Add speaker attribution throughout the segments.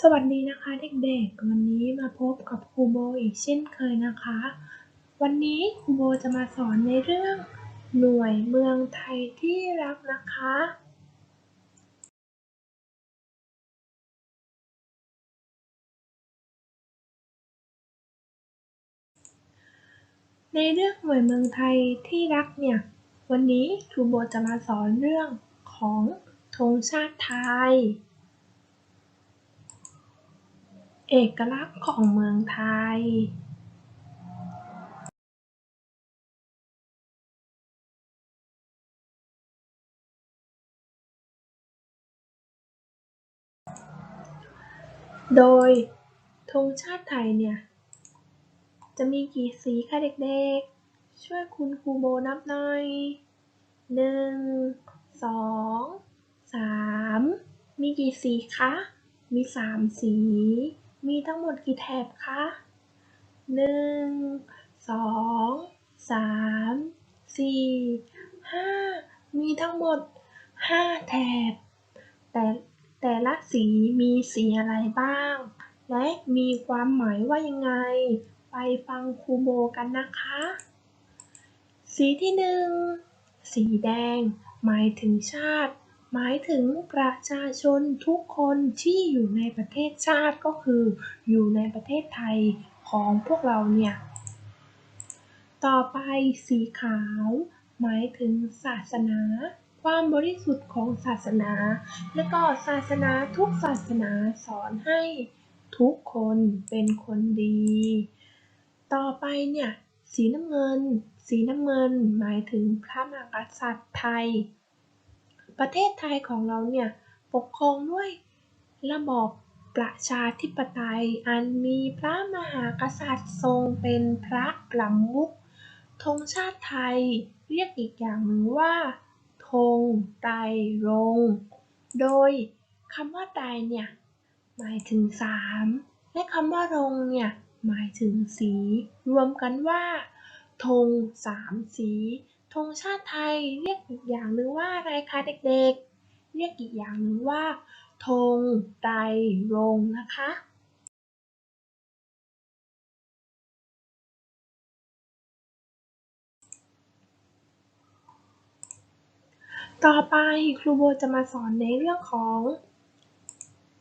Speaker 1: สวัสดีนะคะเด็กๆ วันนี้มาพบกับครูโบอีกเช่นเคยนะคะ วันนี้ครูโบจะมาสอนในเรื่อง หน่วยเมืองไทยที่รักนะคะ ในเรื่องหน่วยเมืองไทยที่รักเนี่ย วันนี้ครูโบจะมาสอนเรื่องของธงชาติไทย เอกลักษณ์ของเมืองไทยโดยธงชาติไทยเนี่ย จะมีกี่สีคะเด็กๆ ช่วยคุณครูโบนับหน่อยหนึ่งสองสามมีกี่สีคะ มีสามสี มีทั้งหมดกี่แถบคะหนึ่งสองสามสี่ห้ามีทั้งหมดห้าแถบ แต่แต่ละสีมีสีอะไรบ้าง และมีความหมายว่ายังไง ไปฟังครูโบกันนะคะ สีที่หนึ่งสีแดง หมายถึงชาติ หมายถึงประชาชนทุกคนที่อยู่ในประเทศชาติก็คือ อยู่ในประเทศไทยของพวกเราเนี่ย ต่อไปสีขาว หมายถึงศาสนา ความบริสุทธิ์ของศาสนา และก็ศาสนาทุกศาสนาสอนให้ทุกคนเป็นคนดี ต่อไปเนี่ยสีน้ำเงิน สีน้ำเงิน หมายถึงพระมหากษัตริย์ไทย ประเทศไทยของเราเนี่ยปกครองด้วยระบอบประชาธิปไตยอันมีพระมหากษัตริย์ทรงเป็นพระประมุขธงชาติไทยเรียกอีกอย่างหนึ่งว่าธงไตรรงโดยคำว่าไตรเนี่ยหมายถึงสามและคำว่ารงเนี่ยหมายถึงสี รวมกันว่าธงสามสี ธงชาติไทยเรียกอีกอย่างหนึ่งว่าอะไรคะเด็กๆ เรียกอีกอย่างหนึ่งว่าธงไตรรงนะคะต่อไปครูโบจะมาสอนในเรื่องของ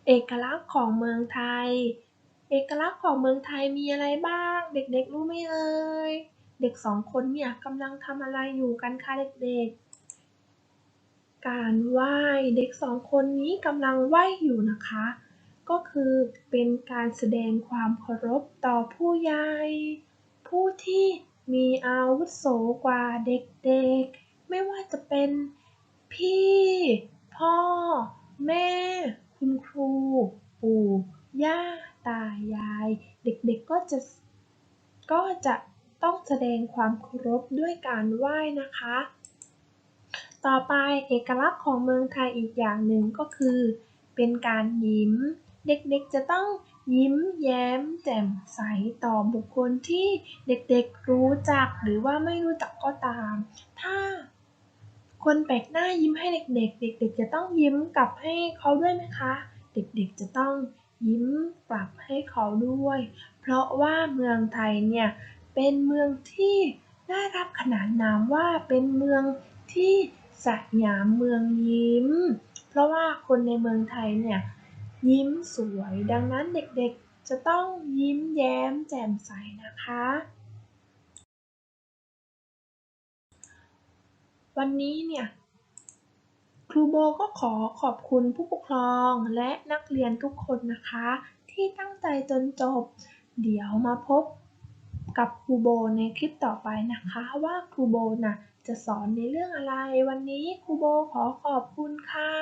Speaker 1: เอกลักษณ์ของเมืองไทย เอกลักษณ์ของเมืองไทยมีอะไรบ้าง เด็กๆรู้ไหมเอ่ย เด็กสองคนเนี่ยกำลังทำอะไรอยู่กันคะเด็กๆ การไหว้เด็กสองคนนี้กำลังไหว้อยู่นะคะ ก็คือเป็นการแสดงความเคารพต่อผู้ใหญ่ผู้ที่มีอาวุโสกว่าเด็กๆ ไม่ว่าจะเป็นพี่ พ่อ แม่ คุณครู ปู่ ย่า ตายาย เด็กๆ ก็จะก็จะ ต้องแสดงความเคารพด้วยการไหว้นะคะ ต่อไปเอกลักษณ์ของเมืองไทยอีกอย่างหนึ่งก็คือ เป็นการยิ้ม เด็กๆจะต้องยิ้มแย้ม แจ่มใสต่อบุคคลที่เด็กๆรู้จักหรือว่าไม่รู้จักก็ตาม ถ้าคนแปลกหน้ายิ้มให้เด็ก ๆ เด็ก ๆ จะต้องยิ้มกลับให้เขาด้วยไหมคะ เด็กๆจะต้องยิ้มกลับให้เขาด้วย เพราะว่าเมืองไทยเนี่ย เป็นเมืองที่ได้รับขนานนามว่าเป็นเมืองที่สยามเมืองยิ้ม เพราะว่าคนในเมืองไทยเนี่ยยิ้มสวยดังนั้นเด็กๆจะต้องยิ้มแย้มแจ่มใสนะคะ วันนี้เนี่ยครูโบก็ขอขอบคุณผู้ปกครองและนักเรียนทุกคนนะคะ ที่ตั้งใจจนจบ เดี๋ยวมาพบ กับครูโบในคลิปต่อไปนะคะว่าครูโบน่ะจะสอนในเรื่องอะไร วันนี้ครูโบขอขอบคุณค่ะ